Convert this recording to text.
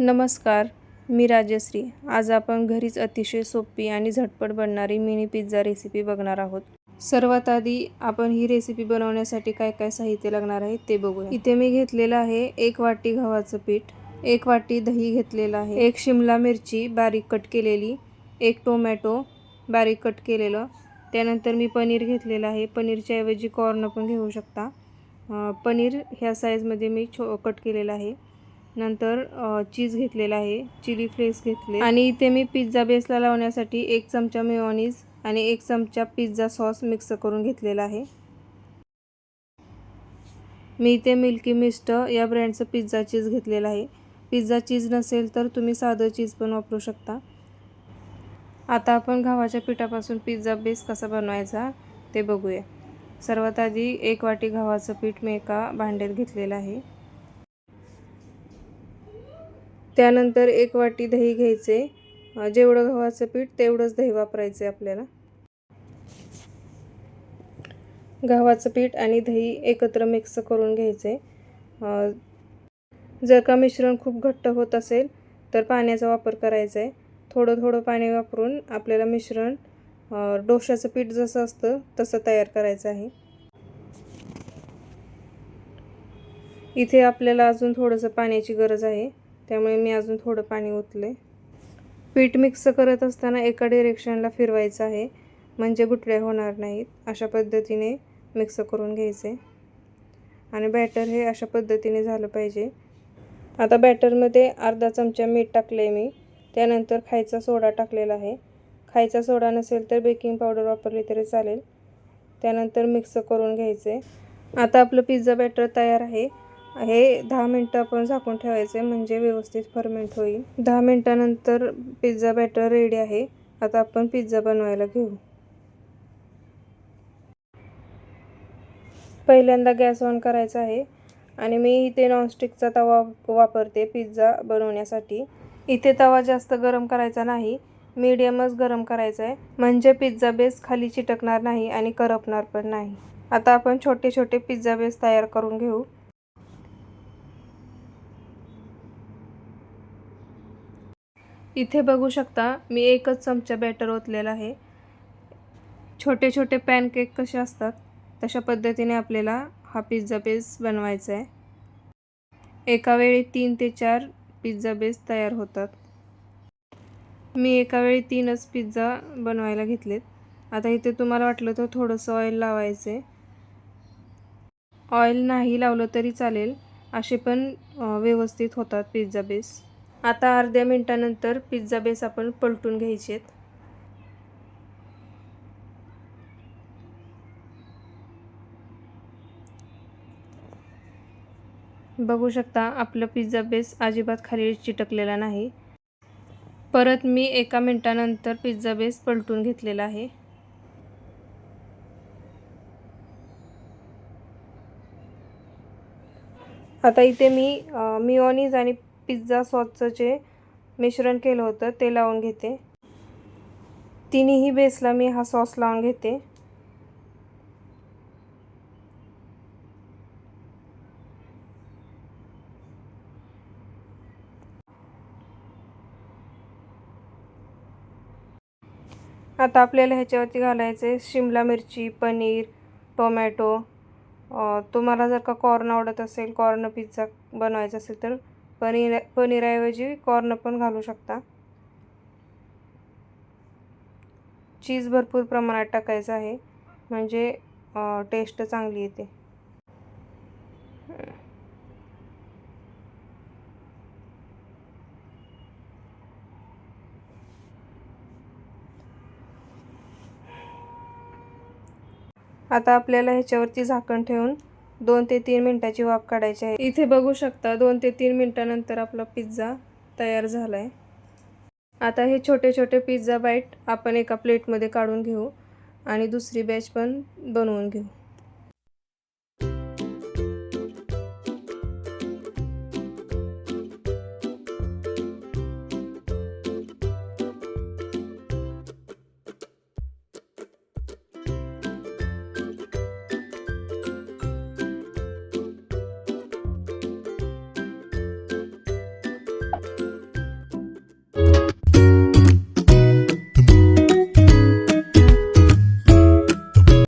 नमस्कार मी राजश्री. आज आपण घरीच अतिशय सोपी आणि झटपट बनणारी मिनी पिझ्झा रेसिपी बघणार आहोत. सर्वात आधी आपण ही रेसिपी बनवण्यासाठी काय काय साहित्य लागणार आहे ते बघूया. इथे मी घेतलेलं आहे एक वाटी गव्हाचं पीठ एक वाटी दही घेतलेलं आहे एक शिमला मिरची बारीक कट केलेली एक टोमॅटो बारीक कट केलेलं त्यानंतर मी पनीर घेतलेलं आहे. पनीरच्या ऐवजी कॉर्न पण घेऊ शकता. पनीर ह्या साईजमध्ये मी छो कट केलेलं आहे. नंतर चीज घेतलेला आहे चिली फ्लेक्स घेतले. आणि इथे मी पिझ्झा बेसला लावण्यासाठी एक चमचा मेओनीज आणि एक चमचा पिझ्झा सॉस मिक्स करून घेतलेला आहे. मी इथे मिल्की मिस्ट या ब्रँडचं पिझ्झा चीज घेतलेलं आहे. पिझ्झा चीज नसेल तर तुम्ही साधं चीज पण वापरू शकता. आता आपण गव्हाच्या पिठापासून पिझ्झा बेस कसा बनवायचा ते बघूया. सर्वात आधी एक वाटी गव्हाचं पीठ मी एका भांड्यात घेतलेलं आहे. त्यानंतर एक वाटी दही घ्यायचे. जेवढं गव्हाचं पीठ तेवढंच दही वापरायचं आहे आपल्याला. गव्हाचं पीठ आणि दही एकत्र मिक्स करून घ्यायचे. जर का मिश्रण खूप घट्ट होत असेल तर पाण्याचा वापर करायचा आहे थोडं थोडं पाणी वापरून आपल्याला मिश्रण डोशाचं पीठ जसं असतं तसं तयार करायचं आहे. इथे आपल्याला अजून थोडंसं पाण्याची गरज आहे. त्यामुळे मी अजून थोडं पाणी ओतले पीठ मिक्स करत असताना एका डिरेक्शनला फिरवायचं आहे. म्हणजे गुठळ्या होणार नाहीत. अशा पद्धतीने मिक्स करून घ्यायचे. आणि बॅटर हे अशा पद्धतीने झालं पाहिजे. आता बॅटरमध्ये अर्धा चमचा मीठ टाकले आहे मी. त्यानंतर खायचा सोडा टाकलेला आहे. खायचा सोडा नसेल तर बेकिंग पावडर वापरली तरी चालेल. त्यानंतर मिक्स करून घ्यायचे. आता आपलं पिझ्झा बॅटर तयार आहे. हे दहा मिनटं आपण झाकून ठेवायचे म्हणजे व्यवस्थित फर्मेंट होईल. दहा मिनटानंतर पिझ्झा बॅटर रेडी आहे. आता आपण पिझ्झा बनवायला घेऊ. पहिल्यांदा गॅस ऑन करायचा आहे आणि मी इथे नॉनस्टिकचा तवा वापरते पिझ्झा बनवण्यासाठी. इथे तवा जास्त गरम करायचा नाही मीडियमच गरम करायचा आहे. म्हणजे पिझ्झा बेस खाली चिटकणार नाही आणि करपणार पण नाही. आता आपण छोटे छोटे पिझ्झा बेस तयार करून घेऊ. इथे बघू शकता मी एकच चमचा बॅटर ओतलेला आहे. छोटे छोटे पॅनकेक कसे असतात तशा पद्धतीने आपल्याला हा पिझ्झा बेस बनवायचा आहे. एका वेळी तीन ते चार पिझ्झा बेस तयार होतात. मी एका वेळी तीनच पिझ्झा बनवायला घेतलेत. आता इथे तुम्हाला वाटलं तर थोडंसं ऑइल लावायचं ऑइल नाही लावलं तरी चालेल असे पण व्यवस्थित होतात पिझ्झा बेस आता अर्ध्या मिनटानंतर पिझ्झा बेस आपण पलटून घ्यायचे आहेत बघू शकता आपलं पिझ्झा बेस अजिबात खाली चिटकलेला नाही. परत मी एका मिनटानंतर पिझ्झा बेस पलटून घेतलेला आहे. आता इथे मी मिओनीज आणि पिझ्झा सॉसचं जे मिश्रण केलं होतं ते लावून घेते. तिन्ही बेसला मी हा सॉस लावून घेते. आता आपल्याला ह्याच्यावरती घालायचे शिमला मिरची पनीर टोमॅटो. तुम्हाला जर का कॉर्न आवडत असेल कॉर्न पिझ्झा बनवायचा असेल तर पनीर पनीरऐवजी कॉर्न पण घालू शकता. चीज भरपूर प्रमाणात टाकायचं आहे. म्हणजे टेस्ट चांगली येते. आता आपल्याला ह्याच्यावरती झाकण ठेवून दोन ते तीन मिनटाची वाफ काढायची आहे. इथे बघू शकता दोन ते तीन मिनटानंतर आपला पिझ्झा तयार झाला आहे आता हे छोटे छोटे पिझ्झा बाईट आपण एका प्लेटमध्ये काढून घेऊ आणि दुसरी बॅच पण बनवून घेऊ.